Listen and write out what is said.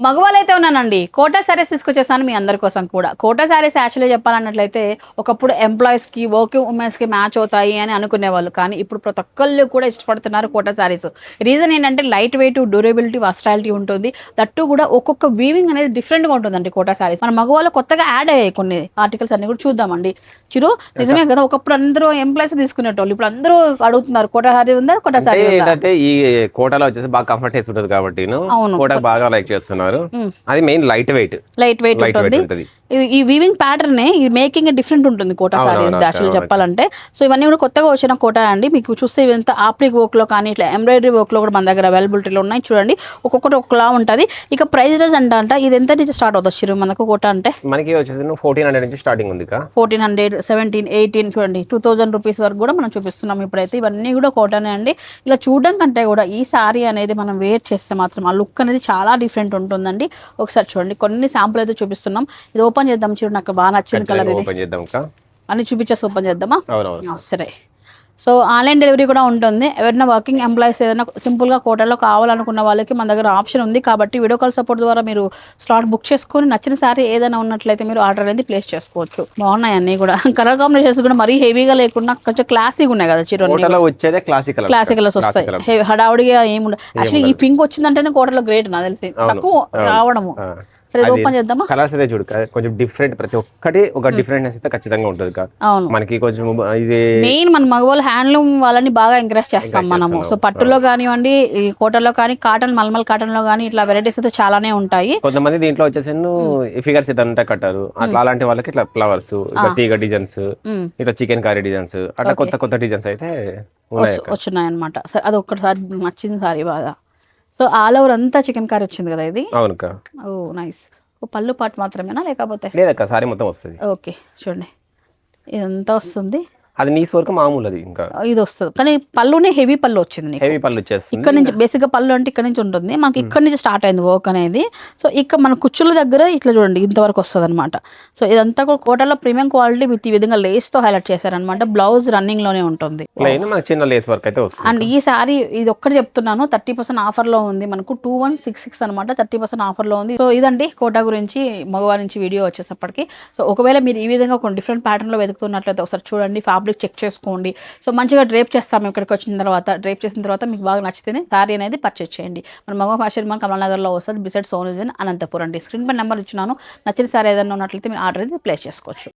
మగవాళ్ళు అయితే ఉన్నానండి. కోటా శారీస్ తీసుకొచ్చేసాను మీ అందరి కోసం కూడా. కోటా శారీస్ యాక్చువల్లీ చెప్పాలన్నట్లయితే ఒకప్పుడు ఎంప్లాయీస్కి వర్కింగ్ ఉమెన్స్కి మ్యాచ్ అవుతాయి అని అనుకునేవాళ్ళు. కానీ ఇప్పుడు ప్రతి ఒక్కళ్ళు కూడా ఇష్టపడుతున్నారు కోటా శారీస్. రీజన్ ఏంటంటే లైట్ వెయిట్ డ్యూరబిలిటీ వస్ట్రాలిటీ ఉంటుంది. దట్టు కూడా ఒక్కొక్క వీవింగ్ అనేది డిఫరెంట్గా ఉంటుందండి కోటా శారీస్. మన మగవాళ్ళు కొత్తగా యాడ్ అయ్యాయి కొన్ని ఆర్టికల్స్ అన్ని కూడా చూద్దామండి. చిరు నిజమే కదా ఒకప్పుడు అందరూ ఎంప్లాయీస్ తీసుకునేటోళ్ళు. ఇప్పుడు అందరూ అడుగుతున్నారు కోటా శారీ ఉందా కోటా శారీ ఏంటంటే ఈ కోటలో వచ్చేసి బాగా కంఫర్ట్ ఉంటుంది కాబట్టి అవును. కోట బాగా లైక్ చేస్తున్నారు. అది main light weight. Light weight ఉంటుంది. ఉంటుంది. ఈ- వీవింగ్ ప్యాటర్న్ ఈ మేకింగ్ డిఫరెంట్ ఉంటుంది కోటా సారీస్ అవును. చెప్పాలంటే. సో ఇవన్నీ కూడా కొత్తగా వచ్చిన కోటా అండి. మీకు చూస్తే ఇవంతా ఆప్లిక్ వర్క్లో కానీ ఇట్లా ఎంబ్రాయిడరీ వర్క్లో కూడా మన దగ్గర అవైలబిలిటీలో ఉన్నాయి. చూడండి ఒక్కొక్కటి ఒక్కలా ఉంటుంది. ఇక ప్రైజెస్ అంటే అంట ఇది ఎంత నుంచి స్టార్ట్ అవుతుంది చిరు మనకు కోటా అంటే? మనకి వచ్చేసి ఫోర్టీన్ హండ్రెడ్ నుంచి స్టార్టింగ్ ఉంది ఫోర్టీన్ హండ్రెడ్ సెవెంటీన్ ఎయిటీన్ చూడండి టూ థౌజండ్ రూపీస్ వరకు కూడా మనం చూపిస్తున్నాం ఇప్పుడైతే. ఇవన్నీ కూడా కోటానే అండి. ఇలా చూడడం కంటే కూడా ఈ సారీ అనేది మనం వేర్ చేస్తే మాత్రం ఆ లుక్ అనేది చాలా డిఫరెంట్ ఉంటుందండి. ఒకసారి చూడండి. కొన్ని శాంపుల్ అయితే చూపిస్తున్నాం. ఇది ఓపెన్ చేద్దాం చూడండి. నాకు బాగా నచ్చిన కలర్ ఇది. ఓపెన్ చేద్దాం అన్ని చూపించేసి ఓపెన్ చేద్దామా? సరే. సో ఆన్లైన్ డెలివరీ కూడా ఉంటుంది. ఎవరైనా వర్కింగ్ ఎంప్లాయీస్ ఏదైనా సింపుల్గా కోటలో కావాలనుకున్న వాళ్ళకి మన దగ్గర ఆప్షన్ ఉంది. కాబట్టి వీడియో కాల్ సపోర్ట్ ద్వారా మీరు స్లాట్ బుక్ చేసుకొని నచ్చిన సారీ ఏదైనా ఉన్నట్లయితే మీరు ఆర్డర్ అనేది ప్లేస్ చేసుకోవచ్చు. బాగున్నాయి అన్నీ కూడా. కలర్ కాంబినేషన్స్ కూడా మరీ హెవీగా లేకుండా కొంచెం క్లాసీగా ఉన్నాయి కదా చిరు వచ్చేదే క్లాసిక్ క్లాసిక్ కలర్స్ వస్తాయి. హడావుడిగా ఏముండదు. యాక్చువల్లీ ఈ పింక్ వచ్చిందంటేనే కోటలో గ్రేట్ నాకు తెలిసి. తక్కువ రావడము. సరే కలర్స్ అయితే చూడు కొంచెం డిఫరెంట్ ప్రతి ఒక్కటి ఒక డిఫరెంట్నెస్ అయితే ఖచ్చితంగా ఉంటుంది అవును. మనకి కొంచెం ఇది మెయిన్ మన మగవాళ్ళు హ్యాండ్లూమ్ వాళ్ళని బాగా ఎంకరేజ్ చేస్తాం మనము. సో పట్టులో కానివ్వండి ఈ కోటలో కానీ కాటన్ మల్మల్ కాటన్లో కానీ ఇట్లా వెరైటీస్ అయితే చాలానే ఉంటాయి. కొంతమంది దీంట్లో వచ్చేసి ఫిగర్స్ ఇదంతా కట్టారు. అట్లా అలాంటి వాళ్ళకి ఇట్లా ఫ్లవర్స్ ఇట్లా తీగ డిజైన్స్. ఇట్లా చికెన్ కర్రీ డిజైన్స్ అట్లా కొత్త కొత్త డిజైన్స్ అయితే. వచ్చున్నాయి అనమాట అది ఒక్కసారి నచ్చింది సారీ బాగా. సో ఆల్ ఓవర్ అంతా చికెన్ కర్రీ వచ్చింది కదా ఇది? ఓ నైస్. ఓ పళ్ళు పాటు మాత్రమేనా లేకపోతే? లేదక్క సారీ మొత్తం వస్తుంది. ఓకే చూడండి. ఇదంతా వస్తుంది. అది నీస్ వరకు మామూలు అది ఇంకా. ఇది వస్తుంది. కానీ పళ్ళునే హెవీ పళ్ళు వచ్చింది హెవీ పళ్ళు వచ్చేస్తుంది. ఇక్కడ నుంచి బేసిక్గా పళ్ళు అంటే ఇక్కడ నుంచి ఉంటుంది. మనకి ఇక్కడ నుంచి స్టార్ట్ అయింది వర్క్ అనేది. సో ఇక్కడ మన కుచ్చుల దగ్గర ఇట్లా చూడండి ఇంతవరకు వస్తుంది అనమాట సో ఇదంతా కూడా కోటలో ప్రీమియం క్వాలిటీ విత్ ఈ విధంగా లేస్తో హైలైట్ చేశారనమాట బ్లౌజ్ రన్నింగ్లోనే ఉంటుంది. ప్లెయిన్ మనకి చిన్న లేస్ వర్క్ అయితే వస్తుంది. అండ్ ఈ సారీ ఇది ఒక్కటి చెప్తున్నాను థర్టీ పర్సెంట్ ఆఫర్లో ఉంది. మనకు టూ వన్ సిక్స్ సిక్స్ అనమాట థర్టీ పర్సెంట్ ఆఫర్లో ఉంది. సో ఇదండి కోటా గురించి మగవారి నుంచి వీడియో వచ్చేసప్పటికి. సో ఒకవేళ మీరు ఈ విధంగా కొన్ని డిఫరెంట్ ప్యాటర్న్లో వెతుకుతున్నట్లయితే ఒకసారి చూడండి ఫ్యాబ్రిక్ చెక్ చేసుకోండి. సో మంచిగా డ్రేప్ చేస్తాము ఇక్కడికి వచ్చిన తర్వాత. డ్రేప్ చేసిన తర్వాత మీకు బాగా నచ్చితేనే శారీ అనేది పర్చేస్ చేయండి. మన మగ ఫ్యాషన్ మన కమలనగర్లో వస్తుంది. బిసైడ్ సోన్ అనంతపురం. అండి స్క్రీన్ పై నెంబర్ ఇచ్చినాను నచ్చిన సార్ ఏదైనా ఉన్నట్లయితే మీరు ఆర్డర్ అనేది ప్లేస్ చేసుకోవచ్చు.